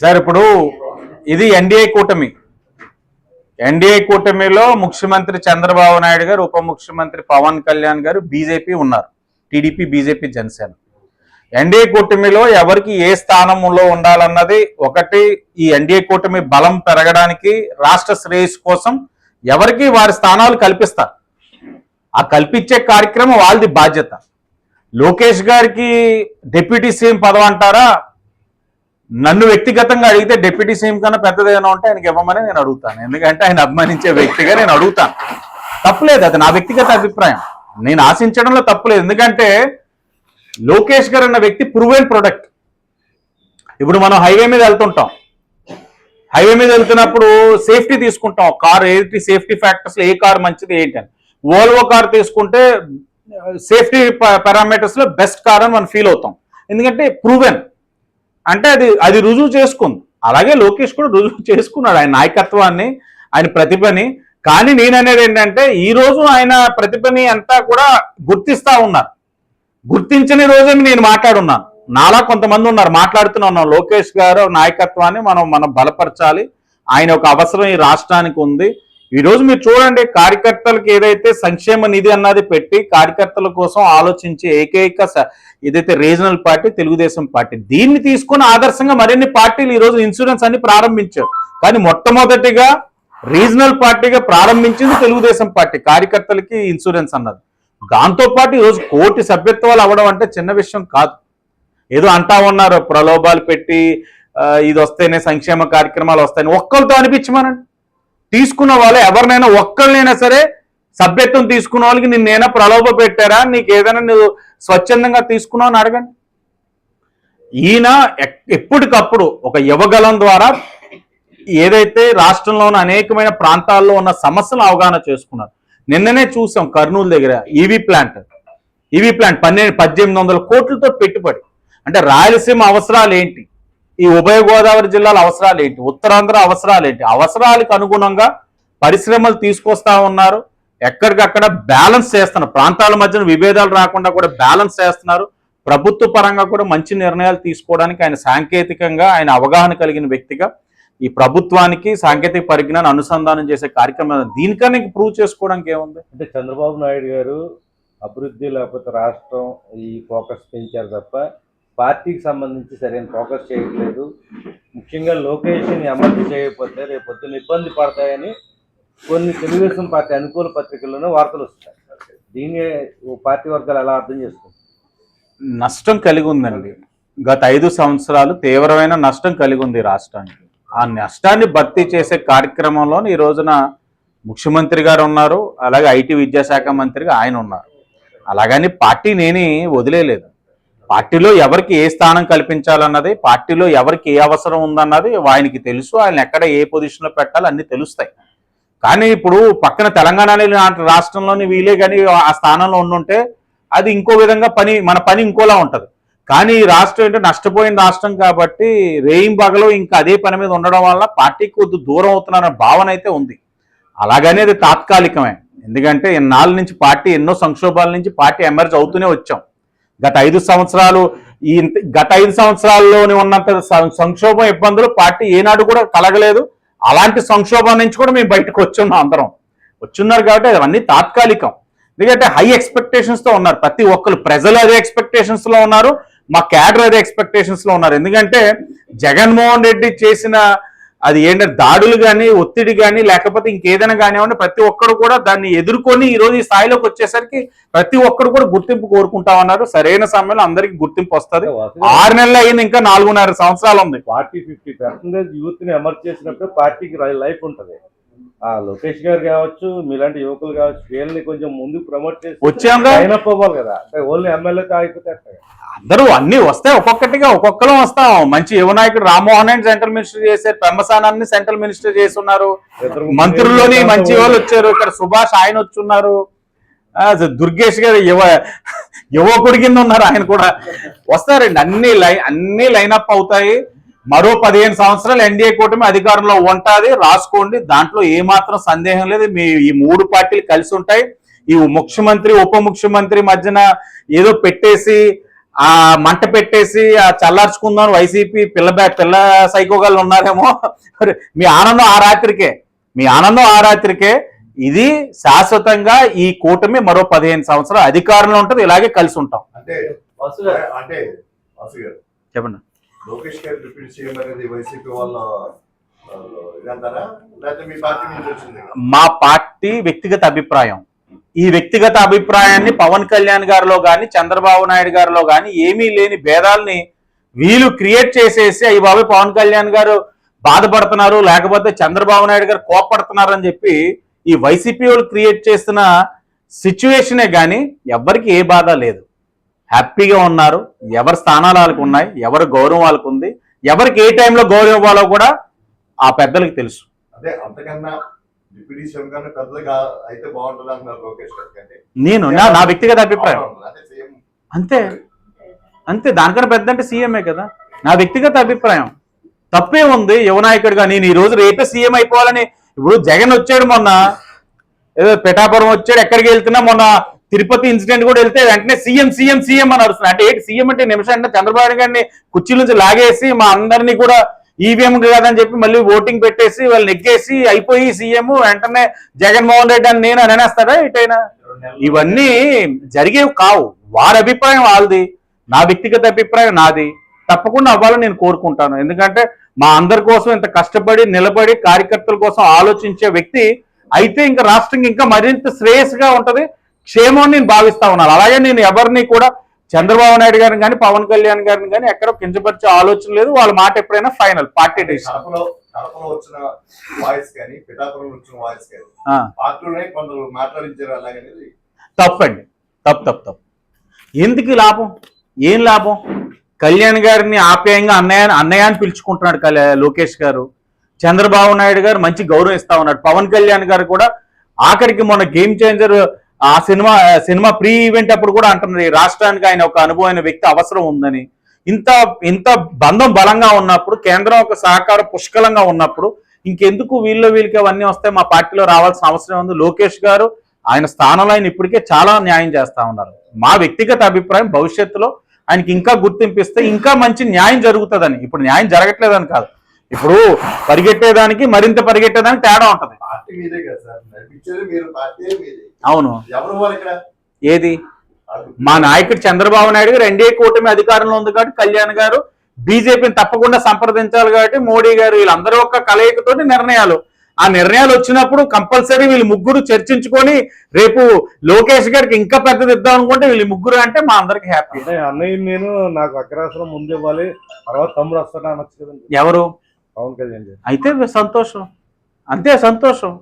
Sir ఇప్పుడు ఇది NDA కూటమి. ఎన్డీఏ కూటమిలో ముఖ్యమంత్రి చంద్రబాబు నాయుడు గారు ఉప ముఖ్యమంత్రి పవన్ కళ్యాణ్ గారు బీజేపీ ఉన్నారు. TDP BJP Janasena. ఎన్డీఏ కూటమిలో ఎవరికి ఏ స్థానంలో ఉండాలన్నది ఒకటి ఈ ఎన్డీఏ కూటమి బలం పెరగడానికి రాష్ట్ర శ్రేయస్ కోసం ఎవరికి వారి స్థానాలు కల్పిస్తారు. ఆ కల్పించే కార్యక్రమం వాళ్ళది బాధ్యత. లోకేష్ గారికి డిప్యూటీ సీఎం పదవి అంటారా? నన్ను వ్యక్తిగతంగా అడిగితే డిప్యూటీ సీఎం కన్నా పెద్దది ఏమైనా ఉంటే ఆయనకి ఇవ్వమని నేను అడుగుతాను. ఎందుకంటే ఆయన అభిమానించే వ్యక్తిగా నేను అడుగుతాను. తప్పులేదు అది నా వ్యక్తిగత అభిప్రాయం. నేను ఆశించడంలో తప్పులేదు. ఎందుకంటే లోకేష్ గారు అన్న వ్యక్తి ప్రూవెన్ ప్రొడక్ట్ ఇప్పుడు మనం హైవే మీద వెళ్తుంటాం. హైవే మీద వెళ్తున్నప్పుడు సేఫ్టీ తీసుకుంటాం. కార్ ఏంటి సేఫ్టీ ఫ్యాక్టర్స్ ఏ కార్ మంచిది ఏంటి అని. ఓల్వో కార్ తీసుకుంటే సేఫ్టీ పారామీటర్స్లో బెస్ట్ కార్ అని మనం ఫీల్ అవుతాం. ఎందుకంటే ప్రూవెన్. అంటే అది అది రుజువు చేసుకుంది. అలాగే లోకేష్ కూడా రుజువు చేసుకున్నాడు. ఆయన నాయకత్వాన్ని ఆయన ప్రతిభని. కానీ నేను ఏంటంటే ఈ రోజు ఆయన ప్రతిభని అంతా కూడా గుర్తిస్తా ఉన్నారు. గుర్తించని రోజే నేను మాట్లాడున్నాను. నాలా కొంతమంది ఉన్నారు. మాట్లాడుతూనే ఉన్నాం లోకేష్ గారు నాయకత్వాన్ని మనం మనం బలపరచాలి. ఆయన ఒక అవసరం ఈ రాష్ట్రానికి ఉంది. ఈ రోజు మీరు చూడండి కార్యకర్తలకు ఏదైతే సంక్షేమ నిధి అన్నది పెట్టి కార్యకర్తల కోసం ఆలోచించే ఏకైక ఏదైతే రీజనల్ పార్టీ తెలుగుదేశం పార్టీ దీన్ని తీసుకుని ఆదర్శంగా మరిన్ని పార్టీలు ఈ రోజు ఇన్సూరెన్స్ అన్ని ప్రారంభించారు. కానీ మొట్టమొదటిగా రీజనల్ పార్టీగా ప్రారంభించింది తెలుగుదేశం పార్టీ కార్యకర్తలకి ఇన్సూరెన్స్ అన్నది. దాంతో పాటు ఈరోజు కోటి సభ్యత్వాలు అవ్వడం అంటే చిన్న విషయం కాదు. ఏదో అంటా ఉన్నారు ప్రలోభాలు పెట్టి ఇది వస్తేనే సంక్షేమ కార్యక్రమాలు వస్తాయని ఒక్కరితో అనిపించమనండి. తీసుకున్న వాళ్ళు ఎవరినైనా ఒక్కరినైనా సరే సభ్యత్వం తీసుకున్న వాళ్ళకి నిన్నేనా ప్రలోభ పెట్టారా? నీకు ఏదైనా నువ్వు స్వచ్ఛందంగా తీసుకున్నావు అని అడగండి. ఈయన ఎక్- ఎప్పటికప్పుడు ఒక యువగలం ద్వారా ఏదైతే రాష్ట్రంలో ఉన్న అనేకమైన ప్రాంతాల్లో ఉన్న సమస్యలు అవగాహన చేసుకున్నారు. నిన్ననే చూసాం కర్నూలు దగ్గర ఈవీ ప్లాంట్ ఈవీ ప్లాంట్ పన్నెండు పద్దెనిమిది వందల కోట్లతో పెట్టుబడి. అంటే రాయలసీమ అవసరాలు ఏంటి? ఈ ఉభయ గోదావరి జిల్లాల అవసరాలు ఏంటి? ఉత్తరాంధ్ర అవసరాలు ఏంటి? అవసరాలకు అనుగుణంగా పరిశ్రమలు తీసుకొస్తా ఉన్నారు. ఎక్కడికక్కడ బ్యాలెన్స్ చేస్తున్నారు. ప్రాంతాల మధ్యన విభేదాలు రాకుండా కూడా బ్యాలెన్స్ చేస్తున్నారు. ప్రభుత్వ పరంగా కూడా మంచి నిర్ణయాలు తీసుకోవడానికి ఆయన సాంకేతికంగా ఆయన అవగాహన కలిగిన వ్యక్తిగా ఈ ప్రభుత్వానికి సాంకేతిక పరిజ్ఞానం అనుసంధానం చేసే కార్యక్రమం దీనికన్నా ప్రూవ్ చేసుకోవడానికి ఏముంది? అంటే చంద్రబాబు నాయుడు గారు అభివృద్ధి లేకపోతే రాష్ట్రం ఈ ఫోకస్ పెంచారు తప్ప పార్టీకి సంబంధించి సరైన ఫోకస్ చేయట్లేదు. ముఖ్యంగా లోకేష్ని అమలు చేయకపోతే రేపు పొద్దున్న ఇబ్బంది పడతాయని కొన్ని తెలుగుదేశం పార్టీ అనుకూల పత్రికల్లోనే వార్తలు వస్తాయి దీన్ని పార్టీ వర్గాలు ఎలా అర్థం చేసుకుంటారు నష్టం కలిగి ఉందండి. గత ఐదు సంవత్సరాలు తీవ్రమైన నష్టం కలిగి ఉంది రాష్ట్రానికి. ఆ నష్టాన్ని భర్తీ చేసే కార్యక్రమంలో ఈ రోజున ముఖ్యమంత్రి గారు ఉన్నారు అలాగే ఐటీ విద్యాశాఖ మంత్రిగా ఆయన ఉన్నారు. అలాగని పార్టీ నేని వదిలేదు పార్టీలో ఎవరికి ఏ స్థానం కల్పించాలన్నది పార్టీలో ఎవరికి ఏ అవసరం ఉందన్నది ఆయనకి తెలుసు. ఆయన ఎక్కడ ఏ పొజిషన్లో పెట్టాలి అన్ని తెలుస్తాయి. కానీ ఇప్పుడు పక్కన తెలంగాణ రాష్ట్రంలోని వీలే కానీ ఆ స్థానంలో ఉండుంటే అది ఇంకో విధంగా పని మన పని ఇంకోలా ఉంటుంది. కానీ ఈ రాష్ట్రం ఏంటంటే నష్టపోయిన రాష్ట్రం కాబట్టి రేయింబగలో ఇంకా అదే పని మీద ఉండడం వల్ల పార్టీకి కొద్ది దూరం అవుతున్నారన్న భావన అయితే ఉంది. అలాగనే అది తాత్కాలికమే. ఎందుకంటే ఇన్నాళ్ళ నుంచి పార్టీ ఎన్నో సంక్షోభాల నుంచి పార్టీ ఎమర్జ్ అవుతూనే వచ్చాం. గత ఐదు సంవత్సరాలు ఈ గత ఐదు సంవత్సరాల్లోని ఉన్నంత సం- సంక్షోభం ఇబ్బందులు పార్టీ ఏనాడు కూడా కలగలేదు. అలాంటి సంక్షోభం నుంచి కూడా మేము బయటకు వచ్చున్నాం అందరం. వచ్చున్నారు కాబట్టి అవన్నీ తాత్కాలికం. ఎందుకంటే హై ఎక్స్పెక్టేషన్స్తో ఉన్నారు. ప్రతి ఒక్కరు ప్రజలు అదే ఎక్స్పెక్టేషన్స్లో ఉన్నారు. మా క్యాడర్ అదే ఎక్స్పెక్టేషన్స్లో ఉన్నారు. ఎందుకంటే జగన్మోహన్ రెడ్డి చేసిన అది ఏంటంటే దాడులు కానీ ఒత్తిడి కానీ లేకపోతే ఇంకేదైనా కానివ్వండి ప్రతి ఒక్కరు కూడా దాన్ని ఎదుర్కొని ఈ రోజు ఈ స్థాయిలోకి వచ్చేసరికి ప్రతి ఒక్కరు కూడా గుర్తింపు కోరుకుంటా ఉన్నారు. సరైన సమయంలో అందరికీ గుర్తింపు వస్తుంది. ఆరు నెలలు అయింది ఇంకా నాలుగున్నర సంవత్సరాలు ఉంది. పార్టీ ఫిఫ్టీ పర్సెంటేజ్ యూత్ని అమలు చేసినప్పుడు పార్టీకి లైఫ్ ఉంటది. ఆ లోకేష్ గారు కావచ్చు మీలాంటి యువకులు కావచ్చు వీళ్ళని కొంచెం ముందు ప్రమోట్ చేసి వచ్చాంగా అయినప్ అవ్వాలి కదా. అంటే ఓన్లీ ఎమ్మెల్యేతో ఆగిపోతే? అందరూ అన్ని వస్తాయి ఒక్కొక్కటిగా ఒక్కొక్కరం వస్తాం. మంచి యువ నాయకుడు రామ్మోహన్ రెడ్డి సెంట్రల్ మినిస్టర్ చేశారు. పెమ్మసానాన్ని సెంట్రల్ మినిస్టర్ చేసి ఉన్నారు ఇద్దరు మంత్రుల్లోని మంచి వాళ్ళు వచ్చారు. ఇక్కడ సుభాష్ ఆయన వచ్చున్నారు. దుర్గేష్ గారు యువ యువకుడి కింద ఉన్నారు. ఆయన కూడా వస్తారండి. అన్ని లై అన్ని లైనప్ అవుతాయి. మరో పదిహేను సంవత్సరాలు ఎన్డీఏ కూటమి అధికారంలో ఉంటుంది రాసుకోండి. దాంట్లో ఏమాత్రం సందేహం లేదు. మీ ఈ మూడు పార్టీలు కలిసి ఉంటాయి. ఈ ముఖ్యమంత్రి ఉప ముఖ్యమంత్రి మధ్యన ఏదో పెట్టేసి ఆ మంట పెట్టేసి ఆ చల్లార్చుకుందాం వైసీపీ పిల్ల పిల్ల సైకోగాళ్ళు ఉన్నారేమో. మీ ఆనందం ఆ రాత్రికే. మీ ఆనందం ఆ రాత్రికే. ఇది శాశ్వతంగా ఈ కూటమి మరో పదిహేను సంవత్సరాలు అధికారంలో ఉంటుంది ఇలాగే కలిసి ఉంటాం. అంటే వాసు గారు అంటే వాసు గారు చెప్పండి. లోకేష్ గారు డిప్యూటీ సీఎం అనేది వైసీపీ వాళ్ళ మా పార్టీ వ్యక్తిగత అభిప్రాయం. ఈ వ్యక్తిగత అభిప్రాయాన్ని పవన్ కళ్యాణ్ గారిలో కానీ చంద్రబాబు నాయుడు గారిలో కానీ ఏమీ లేని భేదాల్ని వీళ్ళు క్రియేట్ చేసేసి అయ్యి బాబు పవన్ కళ్యాణ్ గారు బాధపడుతున్నారు లేకపోతే చంద్రబాబు నాయుడు గారు కోపడుతున్నారు అని చెప్పి ఈ వైసీపీ వాళ్ళు క్రియేట్ చేస్తున్న సిచ్యువేషనే కానీ ఎవ్వరికి ఏ బాధ లేదు. హ్యాపీగా ఉన్నారు. ఎవరి స్థానాలు వాళ్ళకు ఉన్నాయి ఎవరి గౌరవం వాళ్ళకు ఉంది ఎవరికి ఏ టైంలో గౌరవం ఇవ్వాలో కూడా ఆ పెద్దలకు తెలుసు. నేను నా వ్యక్తిగత అభిప్రాయం. అంతే అంతే దానికన్నా పెద్ద అంటే సీఎంఏ కదా. నా వ్యక్తిగత అభిప్రాయం. తప్పే ఉంది యువనాయకుడిగా నేను ఈ రోజు రేపే సీఎం అయిపోవాలని. ఇప్పుడు జగన్ వచ్చాడు మొన్న ఏదో పిఠాపురం వచ్చాడు ఎక్కడికి వెళ్తున్నా మొన్న తిరుపతి ఇన్సిడెంట్ కూడా వెళ్తే వెంటనే సీఎం సీఎం సీఎం అని అరుస్తున్నా. అంటే ఏంటి సీఎం అంటే నిమిషం అంటే చంద్రబాబు గారిని కుర్చీ నుంచి లాగేసి మా అందరినీ కూడా ఈవీఎం కాదని చెప్పి మళ్ళీ ఓటింగ్ పెట్టేసి వాళ్ళు నెగ్గేసి అయిపోయి సీఎం వెంటనే జగన్మోహన్ రెడ్డి అని నేను అనేస్తాడా ఇటైనా ఇవన్నీ జరిగేవి కావు. వారి అభిప్రాయం వాళ్ళది. నా వ్యక్తిగత అభిప్రాయం నాది. తప్పకుండా అవ్వాలని నేను కోరుకుంటాను. ఎందుకంటే మా అందరి కోసం ఇంత కష్టపడి నిలబడి కార్యకర్తల కోసం ఆలోచించే వ్యక్తి అయితే ఇంకా రాష్ట్రం ఇంకా మరింత శ్రేయస్గా ఉంటది. క్షేమం నేను భావిస్తా ఉన్నాను. అలాగే నేను ఎవరిని కూడా చంద్రబాబు నాయుడు గారిని కానీ పవన్ కళ్యాణ్ గారిని కానీ ఎక్కడ కించపరిచే ఆలోచన లేదు. వాళ్ళ మాట ఎప్పుడైనా ఫైనల్ పార్టీ డెసిషన్ వచ్చిన వాయిస్ కానీ పిఠాపురం వచ్చిన వాయిస్ కానీ ఆ. పార్టీలోనే కొందరు మాట్లాడించారు అలాగనేది తప్పండి. తప్పు తప్పు తప్పు. ఎందుకు లాభం? ఏం లాభం? కళ్యాణ్ గారిని ఆప్యాయంగా అన్నయ్య అన్నయ్య అని పిలుచుకుంటున్నాడు లోకేష్ గారు. చంద్రబాబు నాయుడు గారు మంచి గౌరవం ఇస్తా ఉన్నాడు. పవన్ కళ్యాణ్ గారు కూడా ఆఖరికి మొన్న గేమ్ చేంజర్ ఆ సినిమా సినిమా ప్రీ ఈవెంట్ అప్పుడు కూడా అంటున్నారు ఈ రాష్ట్రానికి ఆయన ఒక అనుభవమైన వ్యక్తి అవసరం ఉందని. ఇంత ఇంత బంధం బలంగా ఉన్నప్పుడు కేంద్రం ఒక సహకారం పుష్కలంగా ఉన్నప్పుడు ఇంకెందుకు వీళ్ళు వీళ్ళకి అవన్నీ వస్తే మా పార్టీలో రావాల్సిన అవసరం ఉంది? లోకేష్ గారు ఆయన స్థానంలో ఆయన ఇప్పటికే చాలా న్యాయం చేస్తా ఉన్నారు. మా వ్యక్తిగత అభిప్రాయం భవిష్యత్తులో ఆయనకి ఇంకా గుర్తింపిస్తే ఇంకా మంచి న్యాయం జరుగుతుందని. ఇప్పుడు న్యాయం జరగట్లేదని కాదు. ఇప్పుడు పరిగెట్టేదానికి మరింత పరిగెట్టేదానికి తేడా ఉంటది. పార్టీ మీదే కదా సార్. నడిపించేది మీరు పార్టీ మీదే. అవును. ఎవరు వాళ్ళు ఇక్కడ? ఏది? మా నాయకుడు చంద్రబాబు నాయుడు గారు ఎన్డీఏ కూటమి అధికారంలో ఉంది కాబట్టి కళ్యాణ్ గారు బీజేపీని తప్పకుండా సంప్రదించాలి కాబట్టి మోడీ గారు వీళ్ళందరూ ఒక కలయికతోటి నిర్ణయాలు. ఆ నిర్ణయాలు వచ్చినప్పుడు కంపల్సరీ వీళ్ళు ముగ్గురు చర్చించుకొని రేపు లోకేష్ గారికి ఇంకా పెద్దది ఇద్దాం అనుకుంటే వీళ్ళు ముగ్గురు అంటే మా అందరికి హ్యాపీ అన్నయ్య నేను నాకు అగ్రాసనం ముందు ఇవ్వాలి తర్వాత తమ్ముడు వస్తాడు అనొచ్చు ఎవరు? పవన్ కళ్యాణ్ గారు. అయితే సంతోషం. అంతే సంతోషం.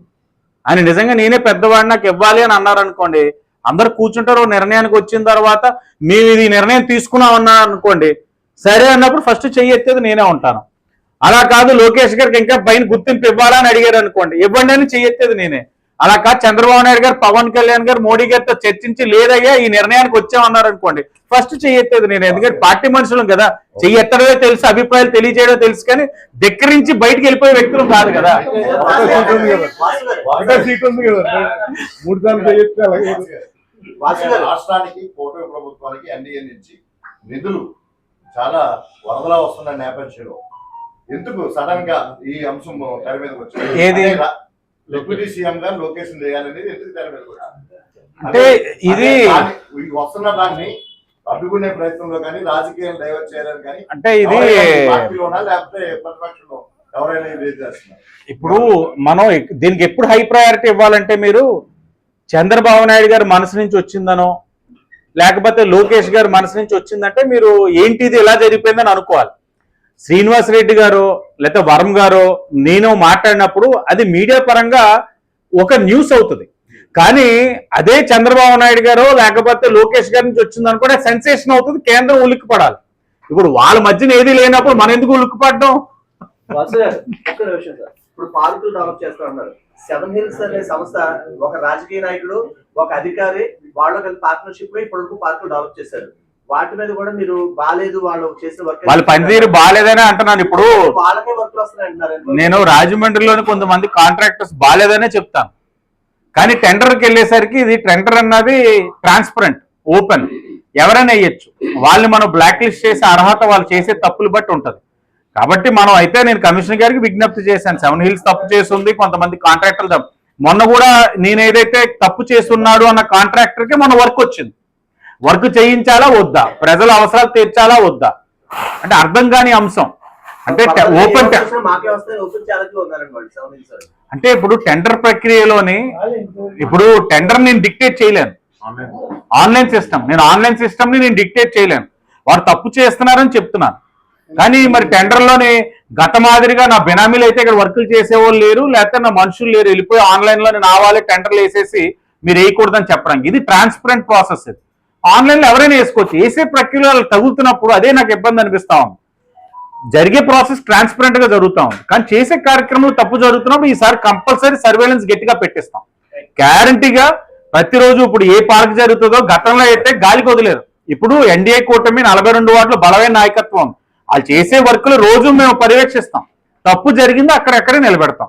ఆయన నిజంగా నేనే పెద్దవాడిని నాకు ఇవ్వాలి అని అన్నారు అనుకోండి అందరు కూర్చుంటారు నిర్ణయానికి వచ్చిన తర్వాత మేము ఇది నిర్ణయం తీసుకున్నామన్నా అనుకోండి సరే అన్నప్పుడు ఫస్ట్ చెయ్యెత్తేది నేనే ఉంటాను. అలా కాదు లోకేష్ గారికి ఇంకా పైన గుర్తింపు ఇవ్వాలని అడిగారు అనుకోండి ఇవ్వండి అని చెయ్యెత్తేది నేనే. అలా కాదు చంద్రబాబు నాయుడు గారు పవన్ కళ్యాణ్ గారు మోడీ గారితో చర్చించి లేదయ్యా ఈ నిర్ణయానికి వచ్చామన్నారు అనుకోండి ఫస్ట్ చెయ్యెత్తేది నేను. ఎందుకంటే పార్టీ మనుషులం కదా. చెయ్యెత్తడమే తెలుసు అభిప్రాయాలు తెలియజేయడం తెలుసు కానీ దగ్గర నుంచి బయటికి వెళ్ళిపోయే వ్యక్తులు కాదు కదా. రాష్ట్రానికి కూటమి ప్రభుత్వానికి ఎన్డీఏ నుంచి నిధులు చాలా వరదలా వస్తున్న నేపథ్యంలో ఎందుకు సడన్గా ఈ అంశం తెర మీదకి వచ్చింది? డిప్యూటీ సీఎం గా లొకేషన్ చేయాలనేది ఎందుకు వచ్చింది అంటే ఇది వస్తున్న దాన్ని అడ్డుకునే ప్రయత్నంలో కానీ రాజకీయాలు డైవర్ట్ చేయాలని కానీ అంటే ఇది లేకపోతే ప్రతిపక్షంలో ఎవరైనా ఇది ఇప్పుడు మనం దీనికి ఎప్పుడు హై ప్రయారిటీ ఇవ్వాలంటే మీరు చంద్రబాబు నాయుడు గారి మనసు నుంచి వచ్చిందనో లేకపోతే లోకేష్ గారి మనసు నుంచి వచ్చిందంటే మీరు ఏంటిది ఎలా జరిగిపోయిందని అనుకోవాలి. శ్రీనివాస్ రెడ్డి గారు లేకపోతే వరం గారు నేను మాట్లాడినప్పుడు అది మీడియా పరంగా ఒక న్యూస్ అవుతుంది. కానీ అదే చంద్రబాబు నాయుడు గారు లేకపోతే లోకేష్ గారి నుంచి వచ్చింది అనుకుంటే సెన్సేషన్ అవుతుంది కేంద్రం ఉలిక్కి పడాలి ఇప్పుడు వాళ్ళ మధ్యన ఏది లేనప్పుడు మనం ఎందుకు ఉలిక్కి పడడం ఇప్పుడు పార్కులు డెవలప్ చేస్తా ఉన్నారు. సెవెన్ హిల్స్ అనే సంస్థ ఒక రాజకీయ నాయకుడు ఒక అధికారి వాళ్ళు కలిసి పార్ట్నర్షిప్లో ఇప్పటివరకు పార్కులు డెవలప్ చేశారు. వాటి మీద కూడా మీరు బాగాలేదు వాళ్ళు చేసిన వర్క్ వాళ్ళ పనితీరు బాగాలేదని అంటున్నాను ఇప్పుడు. వాళ్ళకే వర్క్లు వస్తున్నాయి అంటున్నారు నేను రాజమండ్రిలోని కొంతమంది కాంట్రాక్టర్స్ బాగాలేదనే చెప్తాను. కానీ టెండర్కి వెళ్ళేసరికి ఇది టెండర్ అన్నది ట్రాన్స్పరెంట్ ఓపెన్ ఎవరైనా వేయచ్చు. వాళ్ళని మనం బ్లాక్ లిస్ట్ చేసే అర్హత వాళ్ళు చేసే తప్పులు బట్టి ఉంటది. కాబట్టి మనం అయితే నేను కమిషనర్ గారికి విజ్ఞప్తి చేశాను. సెవెన్ హిల్స్ తప్పు చేస్తుంది కొంతమంది కాంట్రాక్టర్లు తప్పు. మొన్న కూడా నేను ఏదైతే తప్పు చేస్తున్నాడు అన్న కాంట్రాక్టర్కి మొన్న వర్క్ వచ్చింది. వర్క్ చేయించాలా వద్దా? ప్రజల అవసరాలు తీర్చాలా వద్దా? అంటే అర్థం కాని అంశం. అంటే ఓపెన్. అంటే ఇప్పుడు టెండర్ ప్రక్రియలోని ఇప్పుడు టెండర్ నేను డిక్టేట్ చేయలేను. Online system. నేను ఆన్లైన్ సిస్టమ్ని నేను డిక్టేట్ చేయలేను. వారు తప్పు చేస్తున్నారని చెప్తున్నాను. కానీ మరి టెండర్లోని గత మాదిరిగా నా బెనామీలు అయితే ఇక్కడ వర్కులు చేసేవాళ్ళు లేరు లేకపోతే నా మనుషులు లేరు. వెళ్ళిపోయి ఆన్లైన్లోనే నా వాళ్ళే టెండర్లు వేసేసి మీరు వేయకూడదని చెప్పడానికి. ఇది ట్రాన్స్పరెంట్ ప్రాసెస్ ఇది. ఆన్లైన్లో ఎవరైనా వేసుకోవచ్చు. వేసే ప్రక్రియలో వాళ్ళకి తగులుతున్నప్పుడు అదే నాకు ఇబ్బంది అనిపిస్తా ఉంది. జరిగే ప్రాసెస్ ట్రాన్స్పరెంట్గా జరుగుతూ ఉంది. కానీ చేసే కార్యక్రమంలో తప్పు జరుగుతున్నప్పుడు ఈసారి కంపల్సరీ సర్వేలెన్స్ గట్టిగా పెట్టిస్తాం. గ్యారంటీగా ప్రతిరోజు ఇప్పుడు ఏ పార్క్ జరుగుతుందో గతంలో అయితే గాలికి వదిలేదు ఇప్పుడు ఎన్డీఏ కూటమి నలభై రెండు వాటిలో బలమైన నాయకత్వం ఉంది. వాళ్ళు చేసే వర్క్లు రోజు మేము పర్యవేక్షిస్తాం. తప్పు జరిగిందో అక్కడెక్కడే నిలబెడతాం.